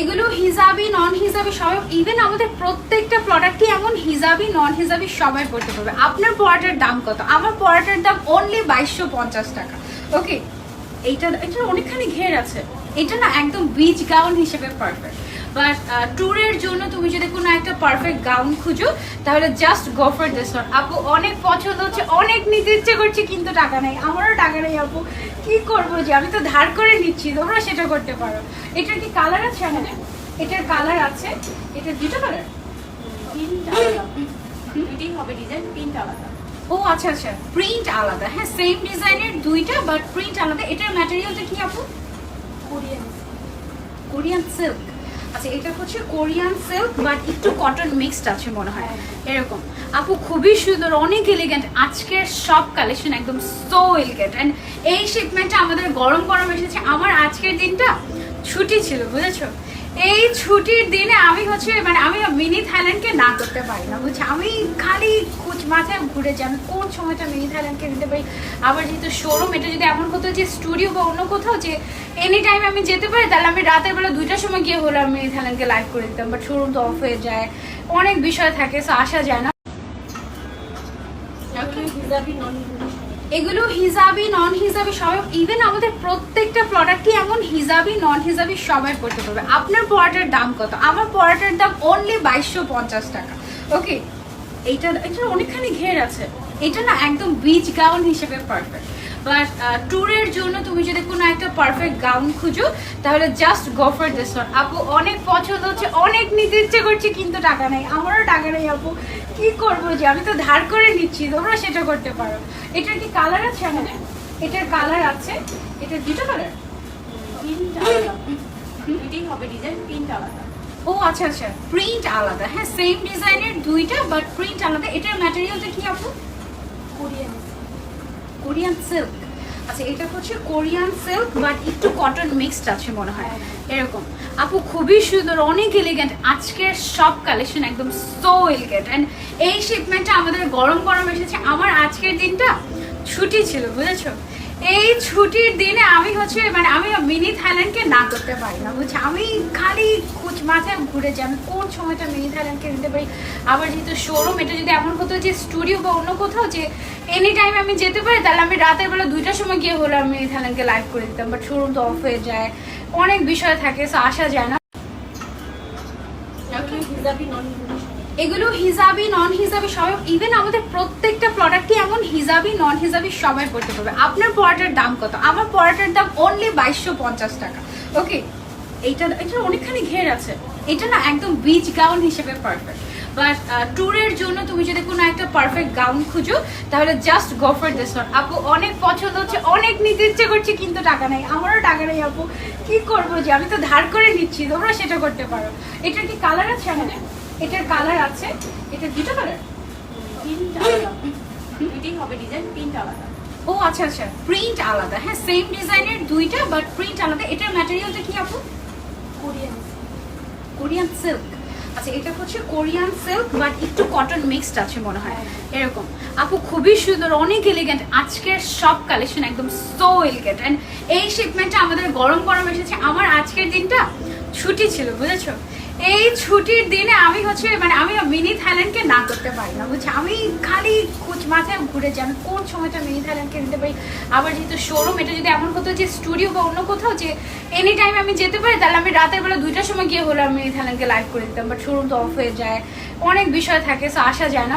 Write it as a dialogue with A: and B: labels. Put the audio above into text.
A: এগুলো হিজাবি নন হিজাবি সবাই ইভেন আমাদের প্রত্যেকটা প্রোডাক্টই এমন হিজাবি নন হিজাবি সবাই পড়তে পারবে। আপনার পরাটার দাম কত? আমার পরাটার দাম অনলি বাইশশো পঞ্চাশ টাকা। ওকে এইটা এটা অনেকখানি ঘের আছে। এটা না একদম বিচ গাউন হিসেবে পারফেক্ট বাট ট্যুরের জন্য তুমি যদি কোনো একটা পারফেক্ট গাউন খুঁজো তাহলে just go for this one আপু অনেক পছন্দ হচ্ছে অনেক নিতে ইচ্ছে করছে কিন্তু টাকা নেই। আমারও টাকা নেই আপু। কি করব যে আমি তো ধার করে নিচ্ছি তোমরা সেটা করতে পারো। এটার কি কালার আছে আমাদের? এটার কালার আছে এটা দুটো কালার
B: দুইটাই হবে ডিজাইন প্রিন্ট আলাদা।
A: ও আচ্ছা আচ্ছা। প্রিন্ট আলাদা। হ্যাঁ সেম ডিজাইনের দুইটা বাট প্রিন্ট আলাদা। এটার ম্যাটেরিয়ালটা কি আপু?
B: কোরিয়ান
A: কোরিয়ান সিল্ক আচ্ছা এটা হচ্ছে কোরিয়ান সিল্ক, বাট একটু কটন মিক্সড আছে মনে হয়। এরকম। আপু, খুবই সুন্দর, অনেক এলিগেন্ট আজকের সব কালেকশন একদম সো এলিগেন্ট অ্যান্ড এই শিপমেন্টটা আমাদের গরম গরম এসেছে। আমার আজকের দিনটা ছুটি ছিল, বুঝেছ? এই ছুটির দিনে আমি হচ্ছে মানে আমি মিনি থাইল্যান্ডকে না করতে পারি না, বুঝছ? আমি খালি কুচ মাথায় ঘুরে যাই। আমি কোন সময়টা মিনি থাইল্যান্ডকে নিতে পারি? আবার যেহেতু শোরুম এটা যদি এমন কোথাও যে স্টুডিও বা অন্য কোথাও, যে এনি টাইম আমি যেতে পারি, তাহলে আমি রাতের বেলা দুইটার সময় গিয়ে হলে আমি থাইল্যান্ডকে লাইভ করে দিতাম বাট শোরুম তো অফ হয়ে যায়। অনেক বিষয় থাকে সো আসা যায় না। এগুলো হিজাবি নন হিজাবি সবাই ইভেন আমাদের প্রত্যেকটা প্রোডাক্টই এমন হিজাবি নন হিজাবি সবাই পড়তে পারবে। আপনার পড়াটার দাম কত? আমার পড়াটার দাম অনলি বাইশশো পঞ্চাশ টাকা। ওকে এইটা এটা অনেকখানি ঘের আছে। এটা না একদম বিচ গাউন হিসেবে পারফেক্ট বাট ট্যুরের জন্য তুমি যদি কোনো একটা পারফেক্ট গাউন খুঁজো তাহলে just go for this one আপু অনেক পছন্দ হচ্ছে অনেক নিতে ইচ্ছে করছে কিন্তু টাকা নেই। আমারও টাকা নেই আপু। কি করব যে আমি তো ধার করে নিচ্ছি তোমরা সেটা করতে পারো। এটার কি কালার আছে আমাদের? এটার কালার আছে এটা দুটো কালার ও আচ্ছা আচ্ছা। প্রিন্ট আলাদা। হ্যাঁ সেম ডিজাইনের দুইটা বাট প্রিন্ট আলাদা। এটার ম্যাটেরিয়ালটা কি আপু?
B: কোরিয়ান
A: কোরিয়ান সিল্ক আচ্ছা এটা হচ্ছে কোরিয়ান সিল্ক বাট একটু কটন মিক্সড আছে মনে হয়। এরকম। আপু, খুবই সুন্দর, অনেক এলিগেন্ট আজকের সব কালেকশন একদম সো এলিগেন্ট অ্যান্ড এই শিপমেন্টটা আমাদের গরম গরম এসেছে। আমার আজকের দিনটা ছুটি ছিল, বুঝেছ? এই ছুটির দিনে আমি হচ্ছে মানে আমি মিনি থাইল্যান্ডকে না করতে পারি না, বুঝছ? আমি খালি কুচ মাথায় ঘুরে যাই, আমি কোন সময়টা মিনি থাইল্যান্ডকে নিতে পারি? আবার যেহেতু শোরুম এটা যদি এমন কোথাও যে স্টুডিও বা অন্য কোথাও যে এনি টাইম আমি যেতে পারি, তাহলে আমি রাতের বেলা দুইটার সময় গিয়ে হলে আমি মিনি থাইল্যান্ডকে লাইভ করে দিতাম বাট শোরুম তো অফ হয়ে যায়। অনেক বিষয় থাকে সো আসা যায় না। এগুলো হিজাবি নন হিজাবি সবাই ইভেন আমাদের প্রত্যেকটা প্রোডাক্টই এমন হিজাবি নন হিজাবি সবাই পড়তে পারবে। আপনার পড়াটার দাম কত? আমার পড়াটার দাম অনলি বাইশশো পঞ্চাশ টাকা। ওকে এইটা এটা অনেকখানি ঘের আছে। এটা না একদম বিচ গাউন হিসেবে পারফেক্ট বাট ট্যুরের জন্য তুমি যদি কোনো একটা পারফেক্ট গাউন খুঁজো, তাহলে just go for this one আপু, অনেক পছন্দ হচ্ছে, অনেক নিতে ইচ্ছে করছে, কিন্তু টাকা নেই। আমারও টাকা নেই, আপু। কি করব যে, আমি তো ধার করে নিচ্ছি, তোমরা সেটা করতে পারো। এটার কি কালার আছে আমাদের এটার কালার আছে। এটা দুটো কালার
B: দুইটাই হবে ডিজাইন প্রিন্ট আলাদা।
A: ও আচ্ছা আচ্ছা। প্রিন্ট আলাদা। হ্যাঁ সেম ডিজাইনের দুইটা বাট প্রিন্ট আলাদা। এটার ম্যাটেরিয়ালটা কি আপু?
B: কোরিয়ান
A: কোরিয়ান সিল্ক আচ্ছা এটা হচ্ছে কোরিয়ান সিল্ক বাট একটু কটন মিক্সড আছে মনে হয়। এরকম। আপু খুবই সুন্দর অনেক এলিগেন্ট আজকের সব কালেকশন একদম সো এলিগেন্ট অ্যান্ড এই শিপমেন্টটা আমাদের গরম গরম এসেছে। আমার আজকের দিনটা ছুটি ছিল বুঝেছ? এই ছুটির দিনে আমি হচ্ছে মানে আমি মিনি থাইল্যান্ডকে না করতে পারি না, বুঝছি? আমি খালি কুচ মাথায় ঘুরে যাই, আমি কোন সময়টা মিনি থাইল্যান্ডকে নিতে পারি? আবার যেহেতু শোরুম এটা যদি এমন কোথাও যে স্টুডিও বা অন্য কোথাও যে এনি টাইম আমি যেতে পারি, তাহলে আমি রাতের বেলা দুইটার সময় গিয়ে হলো আমি মিনি থাইল্যান্ডকে লাইভ করে দিতাম বাট শোরুম তো অফ হয়ে যায়, অনেক বিষয় থাকে সো আসা যায় না।